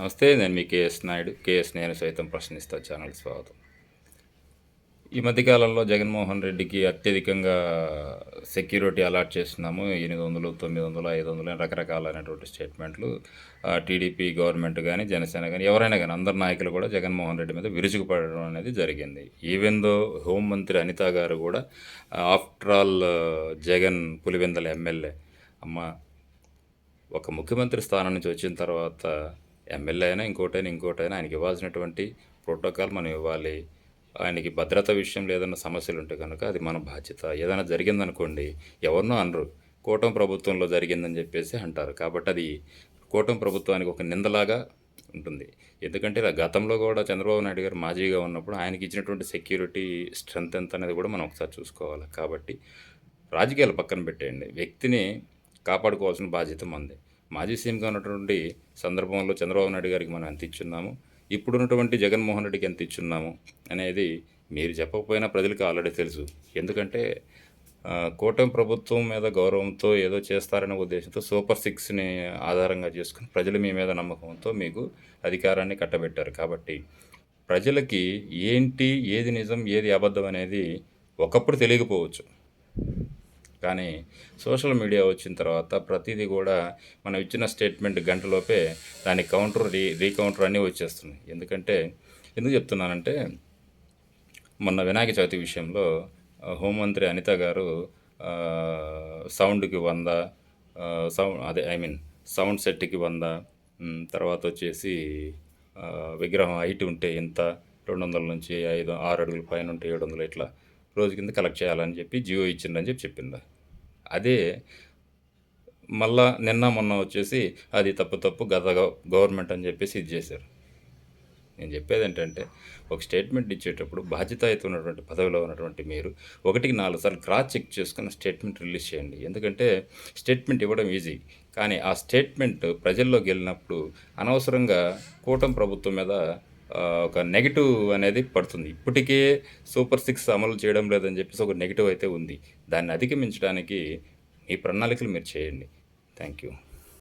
నమస్తే నేను మీ KS Naidu. KS నేను సైతం ప్రశ్నిస్తా ఛానల్ స్వాగతం. ఈ మధ్యకాలంలో జగన్మోహన్ రెడ్డికి అత్యధికంగా సెక్యూరిటీ అలాట్ చేస్తున్నాము. ఎనిమిది వందలు తొమ్మిది వందలు ఐదు వందలు రకరకాలైనటువంటి స్టేట్మెంట్లు టీడీపీ గవర్నమెంట్ కానీ జనసేన కానీ ఎవరైనా కానీ అందరు నాయకులు కూడా జగన్మోహన్ రెడ్డి మీద విరుచుకుపడడం అనేది జరిగింది. ఈవెన్ దో హోంమంత్రి అనిత గారు కూడా after all Jagan Pulivendula MLA అమ్మ ఒక ముఖ్యమంత్రి స్థానం నుంచి వచ్చిన తర్వాత ఎమ్మెల్యే అయినా ఇంకోటైనా ఇంకోటైనా ఆయనకి ఇవ్వాల్సినటువంటి ప్రోటోకాల్ మనం ఇవ్వాలి. ఆయనకి భద్రత విషయంలో ఏదైనా సమస్యలు ఉంటే కనుక అది మన బాధ్యత. ఏదైనా జరిగిందనుకోండి ఎవరినో అనరు. కూటమి ప్రభుత్వంలో జరిగిందని చెప్పేసి అంటారు. కాబట్టి అది కూటమి ప్రభుత్వానికి ఒక నిందలాగా ఉంటుంది. ఎందుకంటే ఇలా గతంలో కూడా చంద్రబాబు నాయుడు గారు మాజీగా ఉన్నప్పుడు ఆయనకి ఇచ్చినటువంటి సెక్యూరిటీ స్ట్రెంత్ ఎంత అనేది కూడా మనం ఒకసారి చూసుకోవాలి. కాబట్టి రాజకీయాలు పక్కన పెట్టేయండి. వ్యక్తిని కాపాడుకోవాల్సిన బాధ్యత మంది మాజీ సీఎంగా ఉన్నటువంటి సందర్భంలో చంద్రబాబు నాయుడు గారికి మనం ఎంత ఇచ్చున్నాము? ఇప్పుడున్నటువంటి జగన్మోహన్ రెడ్డికి ఎంత ఇచ్చున్నాము? అనేది మీరు చెప్పకపోయినా ప్రజలకు ఆల్రెడీ తెలుసు. ఎందుకంటే కూటమి ప్రభుత్వం మీద గౌరవంతో ఏదో చేస్తారనే ఉద్దేశంతో సూపర్ సిక్స్ని ఆధారంగా చేసుకుని ప్రజలు మీ మీద నమ్మకంతో మీకు అధికారాన్ని కట్టబెట్టారు. కాబట్టి ప్రజలకి ఏంటి ఏది నిజం ఏది అబద్ధం అనేది ఒకప్పుడు తెలియకపోవచ్చు. కానీ సోషల్ మీడియా వచ్చిన తర్వాత ప్రతిదీ కూడా మనం ఇచ్చిన స్టేట్మెంట్ గంటలోపే దాని కౌంటర్ రీ రీకౌంటర్ అన్నీ వచ్చేస్తున్నాయి ఎందుకంటే ఎందుకు చెప్తున్నానంటే మొన్న వినాయక చవితి విషయంలో హోంమంత్రి అనిత గారు సౌండ్కి వంద సౌండ్ అదే ఐ మీన్ సౌండ్ సెట్కి వంద తర్వాత వచ్చేసి విగ్రహం హైట్ ఉంటే ఇంత రెండు వందల నుంచి ఐదు ఆరు అడుగుల పైన ఉంటే ఏడు వందలు ఇట్లా రోజు కింద కలెక్ట్ చేయాలని చెప్పి జియో ఇచ్చిండని చెప్పి చెప్పింది. అదే మళ్ళా నిన్న మొన్న వచ్చేసి అది తప్పు తప్పు గత గవర్నమెంట్ అని చెప్పేసి ఇది చేశారు. నేను చెప్పేది ఏంటంటే ఒక స్టేట్మెంట్ ఇచ్చేటప్పుడు బాధ్యతాయుత ఉన్నటువంటి పదవిలో ఉన్నటువంటి మీరు ఒకటికి నాలుగు సార్లు క్రాస్ చెక్ చేసుకుని స్టేట్మెంట్ రిలీజ్ చేయండి. ఎందుకంటే స్టేట్మెంట్ ఇవ్వడం ఈజీ కానీ ఆ స్టేట్మెంట్ ప్రజల్లోకి వెళ్ళినప్పుడు అనవసరంగా కూటమి ప్రభుత్వం మీద ఒక నెగిటివ్ అనేది పడుతుంది. ఇప్పటికే సూపర్ సిక్స్ అమలు చేయడం లేదని చెప్పేసి ఒక నెగిటివ్ అయితే ఉంది. దాన్ని అధిగమించడానికి మీ ప్రణాళికలు మీరు చేయండి. Thank you.